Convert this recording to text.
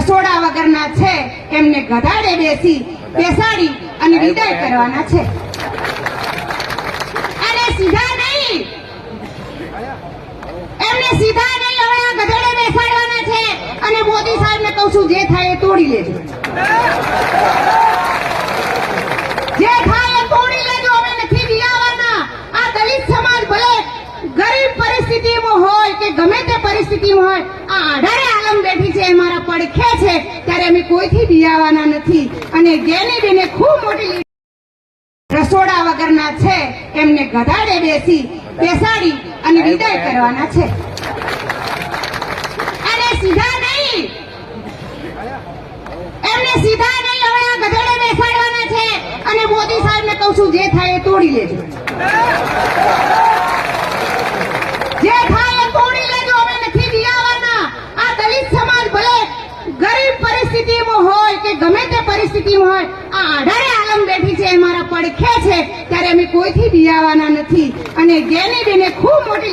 રસોડા વગરના છે એમને ગધાડે બેસી બેસાડી અને વિદાય કરવાના છે. અને સીધા નહીં. એમને સીધા નહીં હવે આ ગધેડે બેસાડવાના છે. અને મોદી સાહેબને કહું છું જે થાય એ તોડી લેજો. જે થાય એ તોડી લેજો અમે નથી વિયાવાના આ દલિત સમાજ ભલે ગરીબ પરિસ્થિતિમાં હોય કે ગમે તે પરિસ્થિતિમાં હોય આ આધારે આલમ બેઠી છે એ મારા પડખે છે ત્યારે અમે કોઈથી બિયાવાના નથી. અને જેની બેને ખૂબ મોટી રસોડા વગરના છે એમને ગધાડે બેસી બેસાડી અને વિદાય કરવાના છે. અને સીધા નહીં! એમને સીધા નહીં હવે આ ગધેડે બેસાડવાના છે. અને મોદી સાહેબને કહું છું જે થાય એ તોડી લેજો. જે થાય એ તોડી લેજો અમે નથી બિયાવાના આ દલિત સમાજ ભલે ગરીબ પરિસ્થિતિમાં હોય કે ગમે તે હોય, આ આધારે આલમ બેઠી છે એ મારા પડખે છે, ત્યારે અમે કોઈથી બિયાવાના નથી. અને જેની બેને ખૂબ મોટી